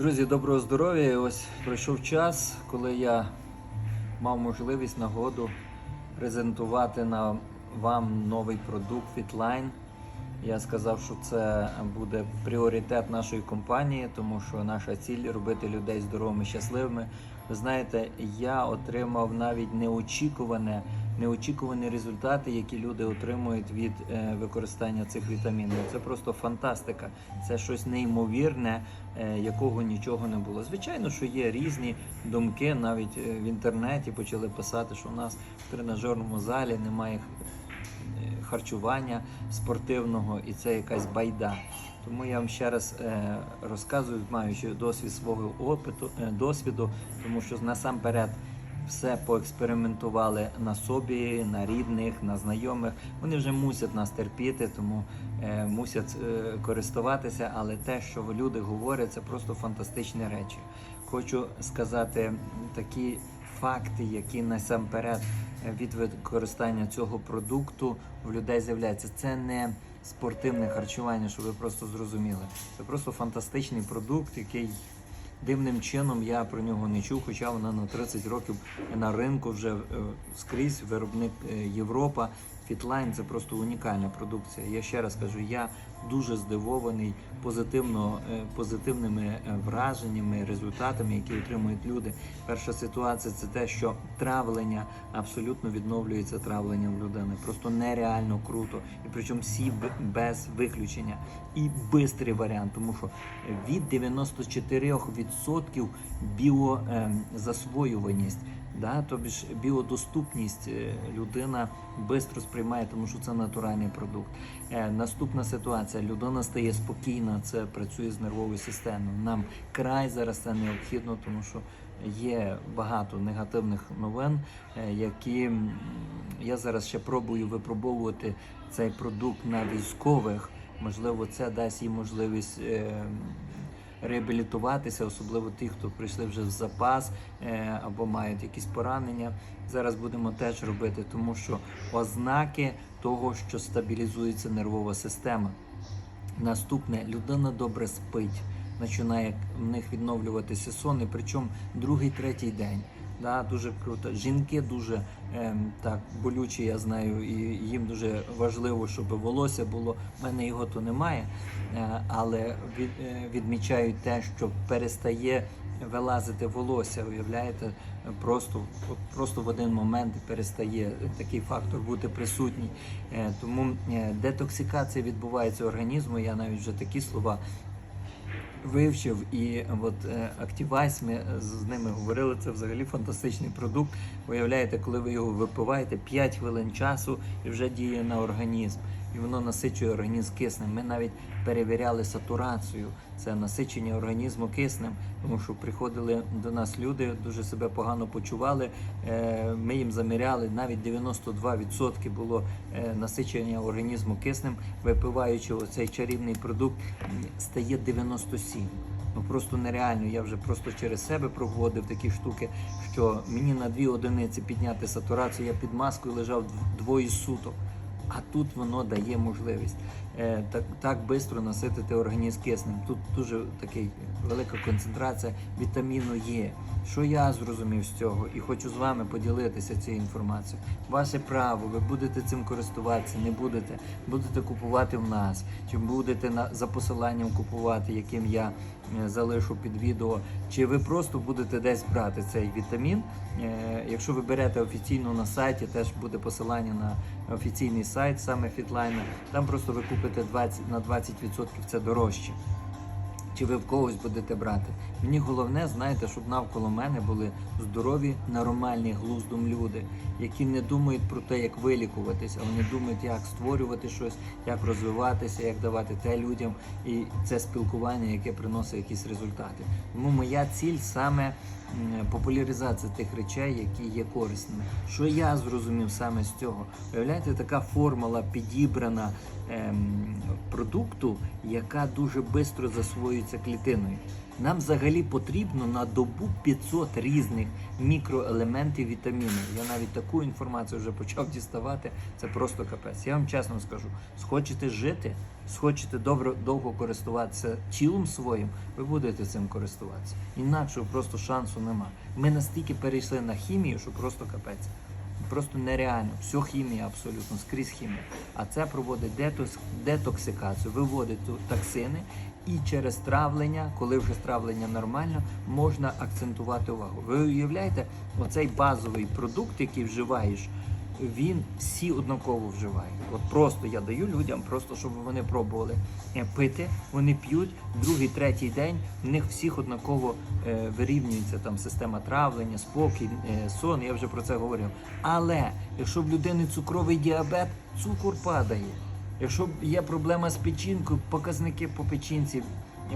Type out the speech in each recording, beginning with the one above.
Друзі, доброго здоров'я! Ось пройшов час, коли я мав можливість нагоду презентувати на вам новий продукт Fitline. Я сказав, що це буде пріоритет нашої компанії, тому що наша ціль робити людей здоровими, щасливими. Ви знаєте, я отримав навіть неочікуване, неочікувані результати, які люди отримують від е, використання цих вітамінів. Це просто фантастика. Це щось неймовірне, е, якого нічого не було. Звичайно, що є різні думки, навіть е, в інтернеті почали писати, що у нас в тренажерному залі немає харчування спортивного, і це якась байда. Тому я вам ще раз розказую, маючи досвід свого опиту, досвіду, тому що насамперед все поекспериментували на собі, на рідних, на знайомих. Вони вже мусять нас терпіти, тому е, мусять е, користуватися. Але те, що люди говорять, це просто фантастичні речі. Хочу сказати такі факти, які насамперед е, від використання цього продукту в людей з'являються. Це не спортивне харчування, щоб ви просто зрозуміли. Це просто фантастичний продукт, який дивним чином я про нього не чув, хоча вона на 30 років на ринку вже е, скрізь виробник е, Європа. Фітлайн це просто унікальна продукція. Я ще раз кажу, я дуже здивований позитивно, е, позитивними е, враженнями, результатами, які отримують люди. Перша ситуація це те, що травлення абсолютно відновлюється травлення в людини. Просто нереально круто. І причому всі без виключення. І бистрий варіант, тому що від 94% біозасвоюваність. Да, тобі біодоступність е, людина швидко сприймає, тому що це натуральний продукт. Е, наступна ситуація: людина стає спокійна, це працює з нервовою системою. Нам край зараз це необхідно, тому що є багато негативних новин, е, які я зараз ще пробую випробовувати цей продукт на військових. Можливо, це дасть їм можливість. Реабілітуватися, особливо ті, хто прийшли вже в запас е, або мають якісь поранення. Зараз будемо теж робити, тому що ознаки того, що стабілізується нервова система. Наступне людина добре спить, починає в них відновлюватися сон, і причому другий, третій день. Да, дуже круто. Жінки дуже ем, так болючі, я знаю, і їм дуже важливо, щоб волосся було. У мене його то немає, е, але від, е, відмічають те, що перестає вилазити волосся. Уявляєте, просто, просто в один момент перестає такий фактор бути присутній. Е, Тому е, детоксикація відбувається організму. Я навіть вже такі слова вивчив і от е, ми з ними говорили, це взагалі фантастичний продукт. Уявляєте, коли ви його випиваєте 5 хвилин часу і вже діє на організм. І воно насичує організм киснем. Ми навіть перевіряли сатурацію, це насичення організму киснем, тому що приходили до нас люди, дуже себе погано почували. Е, Ми їм заміряли, навіть 92% було е, насичення організму киснем, випиваючи оцей чарівний продукт, стає 97. Ну просто нереально. Я вже просто через себе проводив такі штуки, що мені на дві одиниці підняти сатурацію, я під маскою лежав дв- двоє суток. А тут воно дає можливість так, так швидко наситити організм киснем. Тут дуже такий велика концентрація вітаміну Є. Що я зрозумів з цього, і хочу з вами поділитися цією інформацією. Ваше право, ви будете цим користуватися, не будете, будете купувати в нас, чи будете на за посиланням купувати, яким я е, залишу під відео, чи ви просто будете десь брати цей вітамін. Е, Якщо ви берете офіційно на сайті, теж буде посилання на офіційний сайт саме Фітлайна. Там просто ви купите 20, на 20% це дорожче. Чи ви в когось будете брати? Мені головне, знаєте, щоб навколо мене були здорові, нормальні глуздом люди, які не думають про те, як вилікуватися, а вони думають, як створювати щось, як розвиватися, як давати те людям, і це спілкування, яке приносить якісь результати. Тому моя ціль саме популяризація тих речей, які є корисними. Що я зрозумів саме з цього? Уявляєте, така формула підібрана ем, продукту, яка дуже швидко засвоюється клітиною. Нам взагалі потрібно на добу 500 різних мікроелементів вітамінів. Я навіть таку інформацію вже почав діставати. Це просто капець. Я вам чесно скажу: схочете жити, схочете добре довго користуватися тілом своїм, ви будете цим користуватися. Інакше просто шансу нема. Ми настільки перейшли на хімію, що просто капець. Просто нереально. Все хімія абсолютно, скрізь хімія. А це проводить детокс, детоксикацію, виводить токсини, і через травлення, коли вже травлення нормально, можна акцентувати увагу. Ви уявляєте, оцей базовий продукт, який вживаєш, він всі однаково вживають. От просто я даю людям, просто щоб вони пробували е, пити. Вони п'ють другий, третій день. В них всіх однаково е, вирівнюється там система травлення, спокій, е, сон. Я вже про це говорив. Але якщо в людини цукровий діабет, цукор падає. Якщо є проблема з печінкою, показники по печінці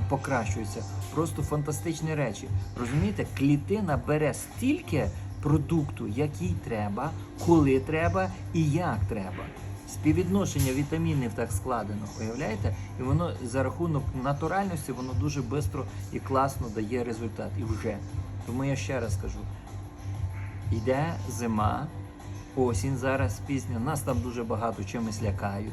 покращуються. Просто фантастичні речі. Розумієте, клітина бере стільки продукту, як їй треба, коли треба і як треба. Співвідношення вітамінів так складено, уявляєте? І воно за рахунок натуральності воно дуже швидко і класно дає результат. І вже. Тому я ще раз кажу: йде зима, осінь зараз пізня, нас там дуже багато чимось лякають.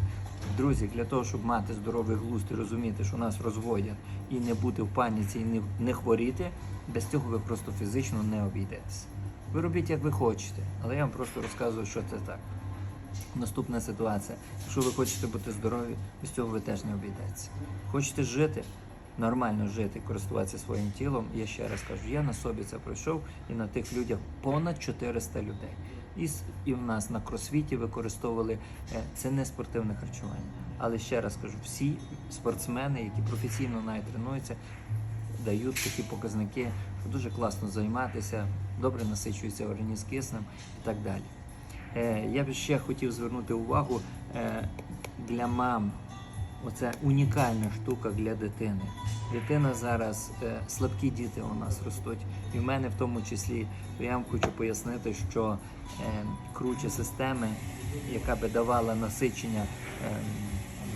Друзі, для того, щоб мати здоровий глузд і розуміти, що нас розводять, і не бути в паніці, і не, хворіти, без цього ви просто фізично не обійдетеся. Ви робіть, як ви хочете, але я вам просто розказую, що це так. Наступна ситуація. Якщо ви хочете бути здорові, без цього ви теж не обійдеться. Хочете жити, нормально жити, користуватися своїм тілом. Я ще раз кажу, я на собі це пройшов і на тих людях понад 400 людей. І, і в нас на кросфіті використовували е, це не спортивне харчування. Але ще раз кажу, всі спортсмени, які професійно навіть тренуються, дають такі показники, що дуже класно займатися, добре насичується організм киснем і так далі. Е, Я б ще хотів звернути увагу е, для мам. Оце унікальна штука для дитини. Дитина зараз, е, слабкі діти у нас ростуть, і в мене в тому числі. Я вам хочу пояснити, що е, круче системи, яка би давала насичення е,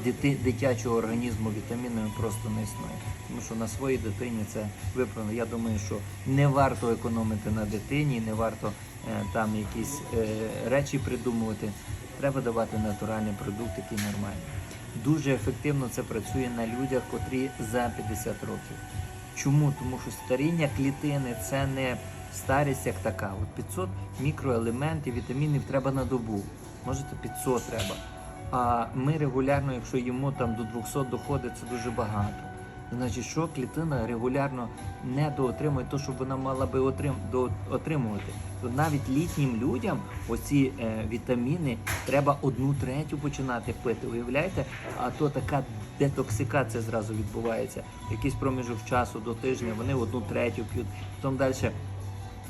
дити, дитячого організму вітамінами, просто не існує. Тому що на своїй дитині це виправлено. Я думаю, що не варто економити на дитині, не варто е, там якісь е, речі придумувати. Треба давати натуральний продукт, який нормальний. Дуже ефективно це працює на людях, котрі за 50 років. Чому? Тому що старіння клітини це не старість як така. От 500 мікроелементів, вітамінів треба на добу. Можете 500 треба. А ми регулярно, якщо їмо там до 200 доходить, це дуже багато. Значить, що клітина регулярно не доотримує те, що вона мала би отрим, до, отримувати. То навіть літнім людям оці е, вітаміни треба одну третю починати пити. Уявляєте? А то така детоксикація зразу відбувається. Якийсь проміжок часу до тижня вони одну третю п'ють, потім далі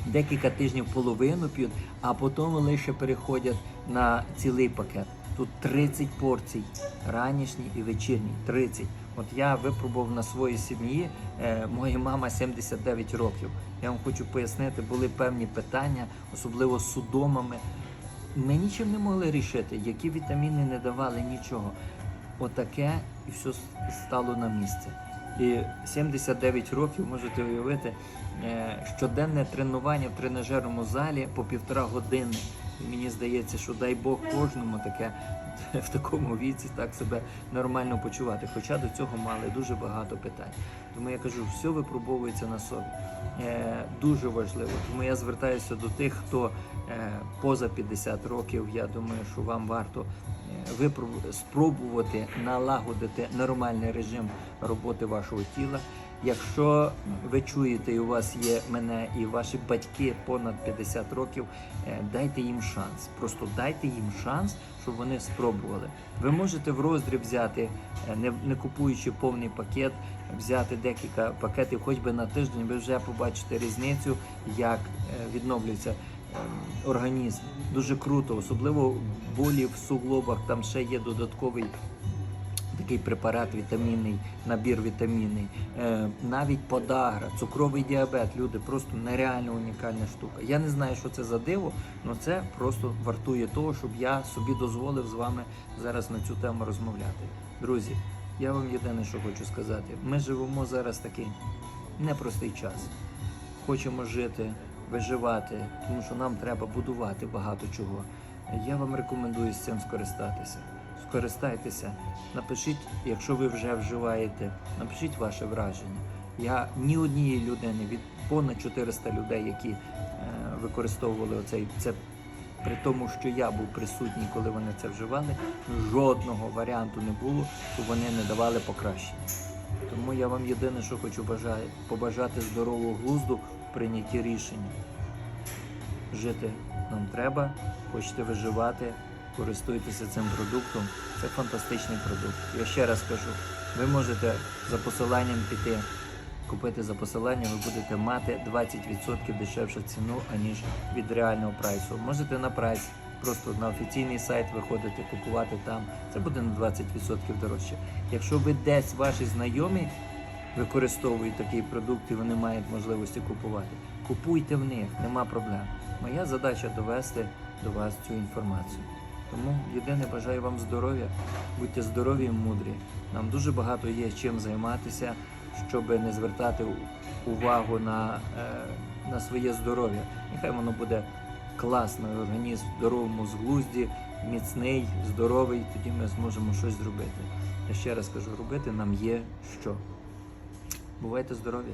декілька тижнів половину п'ють, а потім лише переходять на цілий пакет. Тут 30 порцій, ранішній і вечірній. 30. От я випробував на своїй сім'ї, е, моя мама 79 років. Я вам хочу пояснити, були певні питання, особливо з судомами. Ми нічим не могли рішити, які вітаміни не давали нічого. Отаке і все стало на місце. І 79 років можете уявити е, щоденне тренування в тренажерному залі по півтора години. І мені здається, що дай Бог кожному таке в такому віці так себе нормально почувати. Хоча до цього мали дуже багато питань. Тому я кажу, все випробовується на собі. Е, дуже важливо. Тому я звертаюся до тих, хто е, поза 50 років. Я думаю, що вам варто е, спробувати налагодити нормальний режим роботи вашого тіла. Якщо ви чуєте, і у вас є мене і ваші батьки понад 50 років, е, дайте їм шанс. Просто дайте їм шанс, щоб вони спробували. Ви можете в роздріб взяти, е, не, не купуючи повний пакет, взяти декілька пакетів, хоч би на тиждень, ви вже побачите різницю, як е, відновлюється ем, організм. Дуже круто, особливо болі в суглобах, там ще є додатковий такий препарат вітамінний, набір вітамінний, е, навіть подагра, цукровий діабет. Люди просто нереально унікальна штука. Я не знаю, що це за диво, але це просто вартує того, щоб я собі дозволив з вами зараз на цю тему розмовляти. Друзі, я вам єдине, що хочу сказати: ми живемо зараз такий непростий час. Хочемо жити, виживати, тому що нам треба будувати багато чого. Я вам рекомендую з цим скористатися. Скористайтеся, напишіть, якщо ви вже вживаєте, напишіть ваше враження. Я ні однієї людини від понад 400 людей, які е, використовували оцей це. При тому, що я був присутній, коли вони це вживали, жодного варіанту не було, що вони не давали покращення. Тому я вам єдине, що хочу бажати, побажати здорового глузду в прийнятті рішення. Жити нам треба, хочете виживати, користуйтеся цим продуктом. Це фантастичний продукт. Я ще раз кажу, ви можете за посиланням піти, купити за посиланням, ви будете мати 20% дешевшу ціну, аніж від реального прайсу. Можете на прайс. Просто на офіційний сайт виходити, купувати там, це буде на 20% дорожче. Якщо ви десь ваші знайомі використовують такий продукт і вони мають можливості купувати, купуйте в них, нема проблем. Моя задача довести до вас цю інформацію. Тому єдине бажаю вам здоров'я, будьте здорові і мудрі. Нам дуже багато є чим займатися, щоб не звертати увагу на, е, на своє здоров'я. Нехай воно буде класний організм в здоровому зглузді, міцний, здоровий, тоді ми зможемо щось зробити. Я ще раз кажу, робити нам є що. Бувайте здорові!